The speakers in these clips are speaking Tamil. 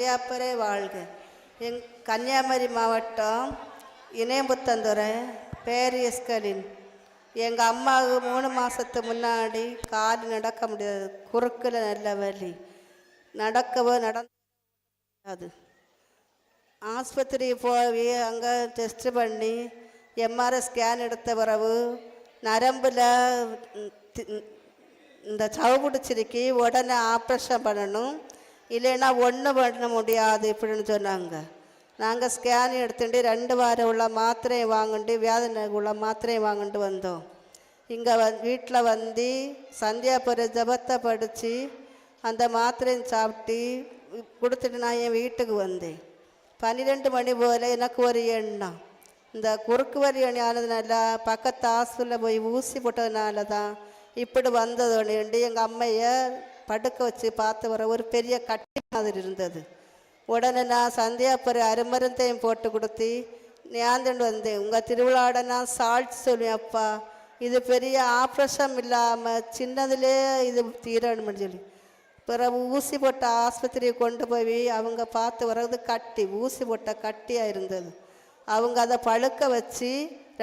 ஐயாப்பரே வாழ்க. எங் கன்னியாகுமரி மாவட்டம் இணையம்புத்தந்துறை பேரியஸ்கலின் எங்கள் அம்மாவுக்கு மூணு மாதத்து முன்னாடி கால் நடக்க முடியாது. குறுக்கில் நல்ல வலி. நடக்கவோ நடந்து ஆஸ்பத்திரி போய் அங்கே டெஸ்ட் பண்ணி எம்ஆர்ஐ ஸ்கேன் எடுத்த பிறகு நரம்பில் இந்த சவு பிடிச்சிருக்கு உடனே ஆப்ரேஷன் பண்ணணும். இல்லைன்னா ஒன்றும் பண்ண முடியாது இப்படின்னு சொன்னாங்க. நாங்கள் ஸ்கேன் எடுத்துட்டு ரெண்டு வாரம் உள்ள மாத்திரையை வாங்கிட்டு வேதனை உள்ள மாத்திரையை வாங்கிட்டு வந்தோம். இங்கே வந் வீட்டில் வந்து சந்தியாபுர ஜபத்தை படித்து அந்த மாத்திரையும் சாப்பிட்டு கொடுத்துட்டு நான் என் வீட்டுக்கு வந்தேன். பன்னிரெண்டு மணி போல் எனக்கு ஒரு எண்ணம். இந்த குறுக்கு வரி அணி ஆனதுனால பக்கத்து ஹாஸ்பிட்டலில் போய் ஊசி போட்டதுனால தான் இப்படி வந்தது எங்கள் அம்மையை படுக்க வச்சு பார்த்து வர ஒரு பெரிய கட்டி மாதிரி இருந்தது. உடனே நான் சந்தியாபுரம் அருமருந்தையும் போட்டு கொடுத்து ஞாந்துட்டு வந்தேன். உங்கள் திருவிழாவோட நான் சால்ட் சொல்லுவேன் அப்பா. இது பெரிய ஆப்ரேஷன் இல்லாமல் சின்னதுலே இது தீரணும்னு சொல்லி. பிறகு ஊசி போட்ட ஆஸ்பத்திரியை கொண்டு போய் அவங்க பார்த்து வர்றது கட்டி ஊசி போட்ட கட்டியாக இருந்தது. அவங்க அதை பழுக்க வச்சு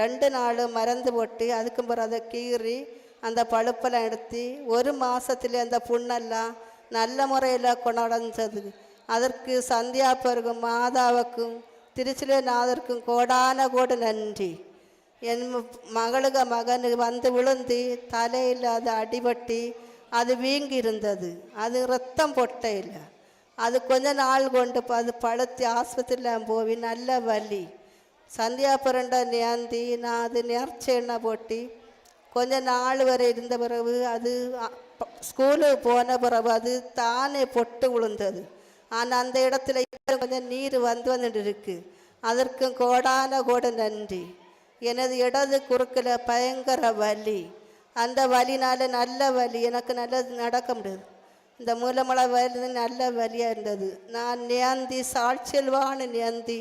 ரெண்டு நாள் மருந்து போட்டு அதுக்கு பிறகு அதை கீறி அந்த பழுப்பெல்லாம் எடுத்து ஒரு மாதத்தில் அந்த புண்ணெல்லாம் நல்ல முறையில் கொண்டாடஞ்சது அதற்கு சந்தியாப்பருக்கும் மாதாவுக்கும் திருச்சிலேநாதருக்கும் கோடான கோடு நன்றி. என் மகளுக மகனுக்கு வந்து விழுந்து தலையில் அது அடிபட்டு அது வீங்கி இருந்தது அது ரத்தம் பொட்டையில். அது கொஞ்ச நாள் கொண்டு அது பழுத்து ஆஸ்பத்திரியில் போய் நல்ல வலி. சந்தியாபுரண்ட நேந்தி நான் அது நேர்ச்சி எண்ணெய் போட்டு கொஞ்ச நாள் வரை இருந்த பிறகு அது ஸ்கூலுக்கு போன பிறகு அது தானே பொட்டு விழுந்தது ஆனால் அந்த இடத்துல கொஞ்சம் நீர் வந்து வந்துட்டு இருக்கு அதற்கும் கோடான கோடு நன்றி. எனது இடது குறுக்கில் பயங்கர வலி. அந்த வலினால நல்ல வலி. எனக்கு நல்லது நடக்க முடியாது. இந்த மூலமலை வலி நல்ல வலியாக இருந்தது. நான் நேந்தி சாட்சியல்வான்னு நேந்தி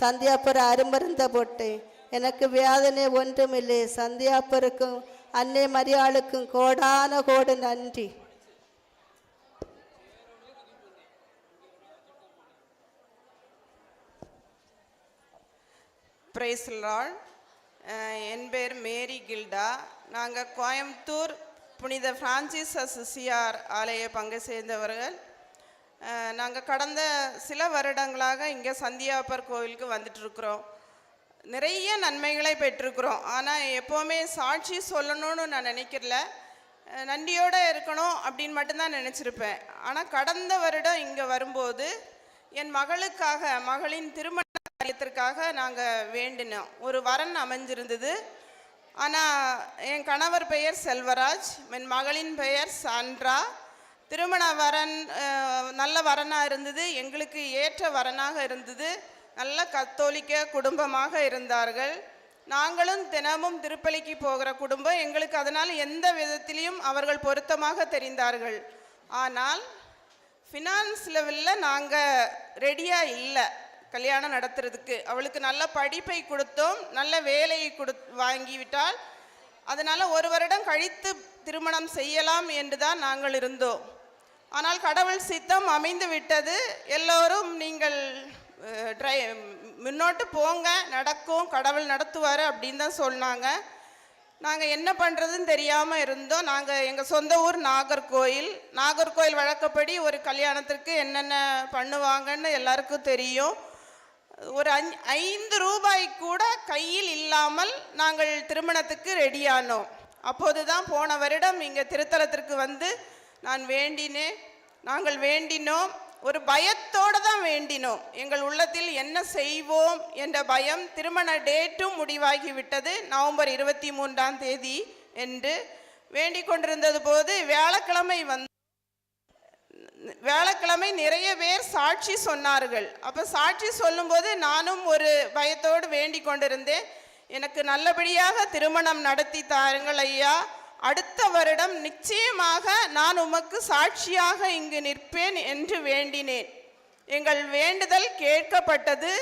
சந்தியாப்பர் அரும்பருந்த போட்டேன் எனக்கு வேதனை ஒன்றுமில்லை. சந்தியாப்பருக்கும் அன்னை மரியாளுக்கும் கோடான கோடு நன்றி பிரைஸ் என் பேர் மேரி கில்டா நாங்கள் கோயம்புத்தூர் புனித பிரான்சிஸ் அசிசியார் ஆலய பங்கு சேர்ந்தவர்கள் நாங்கள் கடந்த சில வருடங்களாக இங்கே சந்தியாப்பர் கோவிலுக்கு வந்துட்டுருக்குறோம் நிறைய நன்மைகளை பெற்றிருக்கிறோம். ஆனால் எப்போவுமே சாட்சி சொல்லணும்னு நான் நினைக்கிறல. நன்றியோடு இருக்கணும் அப்படின்னு மட்டும்தான் நினச்சிருப்பேன். ஆனால் கடந்த வருடம் இங்கே வரும்போது என் மகளுக்காக மகளின் திருமண காரியத்திற்காக நாங்கள் வேண்டினோம். ஒரு வரன் அமைஞ்சிருந்தது. ஆனால் என் கணவர் பெயர் செல்வராஜ் என் மகளின் பெயர் சாண்ட்ரா திருமண வரன் நல்ல வரனாக இருந்தது. எங்களுக்கு ஏற்ற வரனாக இருந்தது. நல்ல கத்தோலிக்க குடும்பமாக இருந்தார்கள். நாங்களும் தினமும் திருப்பலிக்கு போகிற குடும்பம் எங்களுக்கு அதனால் எந்த விதத்திலையும் அவர்கள் பொருத்தமாக தெரிந்தார்கள். ஆனால் ஃபினான்ஸ் லெவலில் நாங்கள் ரெடியாக இல்லை. கல்யாணம் நடத்துறதுக்கு. அவளுக்கு நல்ல படிப்பை கொடுத்தோம். நல்ல வேலையை கொடு வாங்கிவிட்டால் அதனால் ஒரு வருடம் கழித்து திருமணம் செய்யலாம் என்று தான் நாங்கள் இருந்தோம். ஆனால் கடவுள் சித்தம் அமைந்து விட்டது. எல்லோரும் நீங்கள் ட்ரை முன்னோட்டு போங்க நடக்கும் கடவுள் நடத்துவார் அப்படின்னு தான் சொன்னாங்க. நாங்கள் என்ன பண்ணுறதுன்னு தெரியாமல் இருந்தோம். நாங்கள் எங்கள் சொந்த ஊர் நாகர்கோயில். நாகர்கோயில் வழக்கப்படி ஒரு கல்யாணத்திற்கு என்னென்ன பண்ணுவாங்கன்னு எல்லாருக்கும் தெரியும். ஒரு அஞ் ஐந்து ரூபாய் கூட கையில் இல்லாமல் நாங்கள் திருமணத்துக்கு ரெடியானோம். அப்போது தான் போன வருடம் இங்கே திருத்தலத்திற்கு வந்து நான் வேண்டினேன். நாங்கள் வேண்டினோம். ஒரு பயத்தோடு தான் வேண்டினோம். எங்கள் உள்ளத்தில் என்ன செய்வோம் என்ற பயம் திருமண டேட்டும் முடிவாகிவிட்டது நவம்பர் இருபத்தி மூன்றாம் தேதி என்று வேண்டிக் கொண்டிருந்தது போது வியாழக்கிழமை வந்து வியாழக்கிழமை நிறைய பேர் சாட்சி சொன்னார்கள். அப்போ சாட்சி சொல்லும்போது நானும் ஒரு பயத்தோடு வேண்டிக் கொண்டிருந்தேன். எனக்கு நல்லபடியாக திருமணம் நடத்தி தாருங்கள் ஐயா. அடுத்த வருடம் நிச்சயமாக நான் உமக்கு சாட்சியாக இங்கு நிற்பேன் என்று வேண்டினேன். எங்கள் வேண்டுதல் கேட்கப்பட்டது.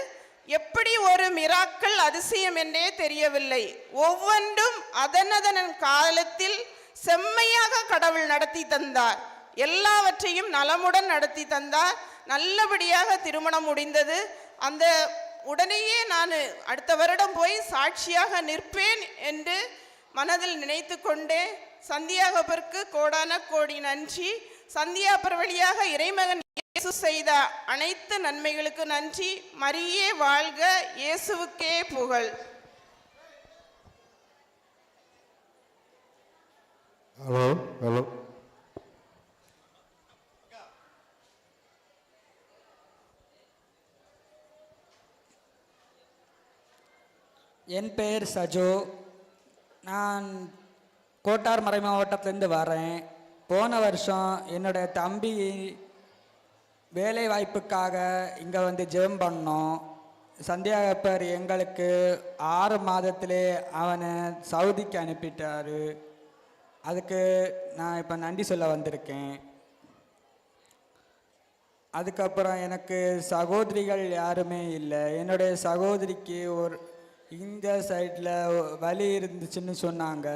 எப்படி ஒரு மிராக்கள் அதிசயம் என்றே தெரியவில்லை. ஒவ்வொன்றும் அதனதன் காலத்தில் செம்மையாக கடவுள் நடத்தி தந்தார். எல்லாவற்றையும் நலமுடன் நடத்தி தந்தார். நல்லபடியாக திருமணம் முடிந்தது. அந்த உடனேயே நான் அடுத்த வருடம் போய் சாட்சியாக நிற்பேன் என்று மனதில் நினைத்து கொண்டே சந்தியாகப்பருக்கு கோடான கோடி நன்றி. சந்தியாப்பர் வழியாக இறைமகன் இயேசு செய்த அனைத்து நன்மைகளுக்கு நன்றி. மரியே வாழ்க இயேசுவுக்கே புகழ். ஹலோ ஹலோ என் பெயர் சஜோ. நான் கோட்டார் மறை மாவட்டத்திலேருந்து வரேன். போன வருஷம் என்னுடைய தம்பி வேலை வாய்ப்புக்காக இங்கே வந்து ஜெபம் பண்ணோம். சந்தியாகப்பர் எங்களுக்கு ஆறு மாதத்திலே அவனை சவுதிக்கு அனுப்பிட்டாரு. அதுக்கு நான் இப்போ நன்றி சொல்ல வந்திருக்கேன். அதுக்கப்புறம் எனக்கு சகோதரிகள் யாருமே இல்லை. என்னுடைய சகோதரிக்கு ஒரு இந்த சைடில் வலி இருந்துச்சுன்னு சொன்னாங்க.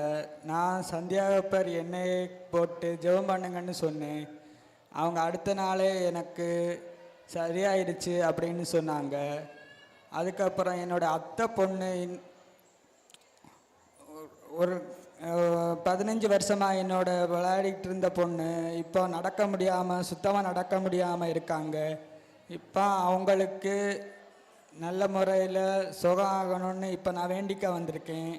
நான் சந்தியாகப்பர் எண்ணெயை போட்டு ஜெபம் பண்ணுங்கன்னு சொன்னேன். அவங்க அடுத்த நாளே எனக்கு சரியாயிடுச்சு அப்படின்னு சொன்னாங்க. அதுக்கப்புறம் என்னோட அத்தை பொண்ணு ஒரு பதினஞ்சு வருஷமாக என்னோட விளையாடிக்கிட்டு இருந்த பொண்ணு இப்போ நடக்க முடியாமல் சுத்தமாக நடக்க முடியாமல் இருக்காங்க. இப்போ அவங்களுக்கு நல்ல முறையில் சுகம் ஆகணும்னு இப்போ நான் வேண்டிக்க வந்திருக்கேன்.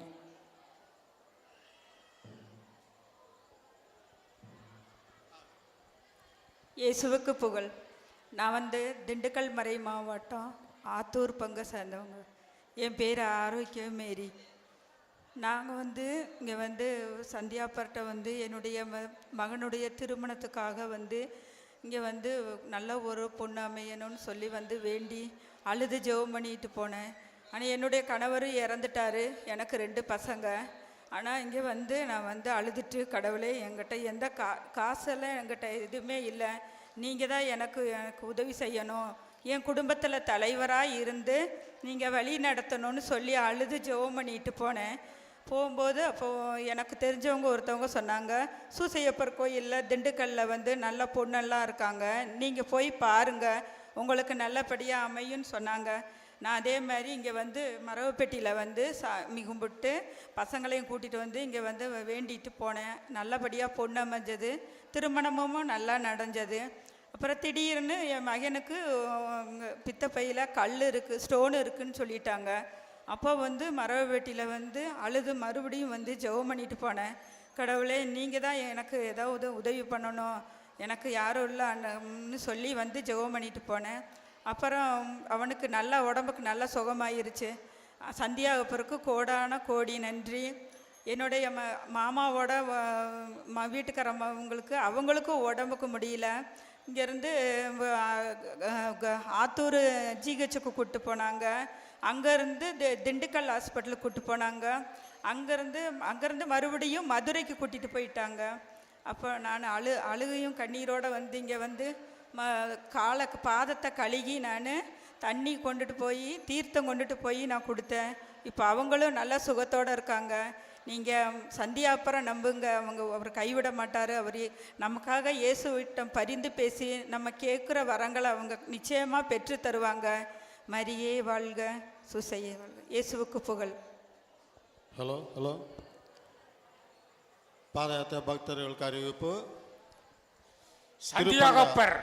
இயேசுவுக்கு புகழ். நான் வந்து திண்டுக்கல் மறை மாவட்டம் ஆத்தூர் பங்கை சேர்ந்தவங்க. என் பேர் ஆரோக்கியம் மேரி. நாங்கள் வந்து இங்கே வந்து சந்தியாப்பர்கிட்ட வந்து என்னுடைய ம மகனுடைய திருமணத்துக்காக வந்து இங்கே வந்து நல்ல ஒரு பொண்ணு அமையணும்னு சொல்லி வந்து வேண்டி அழுது ஜெபம் பண்ணிட்டு போனேன். ஆனால் என்னுடைய கணவர் இறந்துட்டாரு. எனக்கு ரெண்டு பசங்க. ஆனால் இங்கே வந்து நான் வந்து அழுதுட்டு கடவுளே என்கிட்ட எந்த கா காசெல்லாம் என்கிட்ட எதுவுமே இல்லை. நீங்கள் தான் எனக்கு எனக்கு உதவி செய்யணும். என் குடும்பத்தில் தலைவராக இருந்து நீங்கள் வழி நடத்தணும்னு சொல்லி அழுது ஜெபம் பண்ணிட்டு போனேன். போகும்போது அப்போது எனக்கு தெரிஞ்சவங்க ஒருத்தவங்க சொன்னாங்க சூசையப்பர் கோயிலில் திண்டுக்கல்லில் வந்து நல்ல பொண்ணெல்லாம் இருக்காங்க. நீங்கள் போய் பாருங்கள் உங்களுக்கு நல்லபடியாக அமையும்னு சொன்னாங்க. நான் அதே மாதிரி இங்கே வந்து மரவப்பெட்டியில் வந்து சா மிகும்பிட்டு பசங்களையும் கூட்டிகிட்டு வந்து இங்கே வந்து வேண்டிட்டு போனேன். நல்லபடியாக பொண்ணு அமைஞ்சது. திருமணமும் நல்லா நடஞ்சது அப்புறம் திடீர்னு என் மகனுக்கு பித்தப்பையில் கல் இருக்குது ஸ்டோன் இருக்குதுன்னு சொல்லிட்டாங்க. அப்போ வந்து மரவப்பெட்டியில் வந்து அழுது மறுபடியும் வந்து ஜெபம் பண்ணிட்டு போனேன். கடவுளே நீங்கள் தான் எனக்கு ஏதாவது உதவி பண்ணணும். எனக்கு யாரும் இல்லை அண்ணன்னு சொல்லி வந்து ஜெபம் பண்ணிட்டு போனேன். அப்புறம் அவனுக்கு நல்ல உடம்புக்கு நல்ல சுகமாயிருச்சு. சந்தியாகப்பருக்கு கோடான கோடி நன்றி. என்னுடைய ம மாமாவோட ம வீட்டுக்காரவங்களுக்கு அவங்களுக்கும் உடம்புக்கு முடியல. இங்கேருந்து ஆத்தூர் ஜிஹெச்சுக்கு கூப்பிட்டு போனாங்க. அங்கேருந்து தி- திண்டுக்கல் ஹாஸ்பிட்டலுக்கு கூப்பிட்டு போனாங்க. அங்கேருந்து அங்கேருந்து மறுபடியும் மதுரைக்கு கூட்டிகிட்டு போயிட்டாங்க. அப்போ நான் அழு அழுகையும் கண்ணீரோடு வந்து இங்கே வந்து ம காலை பாதத்தை கழுகி நான் தண்ணி கொண்டுட்டு போய் தீர்த்தம் கொண்டுட்டு போய் நான் கொடுத்தேன். இப்போ அவங்களும் நல்ல சுகத்தோடு இருக்காங்க. நீங்கள் சந்தியாப்புறம் நம்புங்க. அவங்க அவர் கைவிட மாட்டார். அவர் நமக்காக இயேசுவிட்டம் பரிந்து பேசி நம்ம கேட்குற வரங்களை அவங்க நிச்சயமாக பெற்று தருவாங்க. மரியே வாழ்க சுசையே வாழ்க. இயேசுவுக்கு புகழ். ஹலோ ஹலோ பாத யாத்திரை பக்தர்களுக்கு அறிவிப்பு சந்தியாகப்பர்.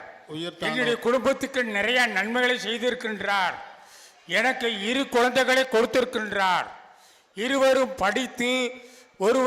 என்னுடைய குடும்பத்துக்கு நிறைய நன்மைகளை செய்திருக்கின்றார். எனக்கு இரு குழந்தைகளை கொடுத்திருக்கின்றார். இருவரும் படித்து ஒரு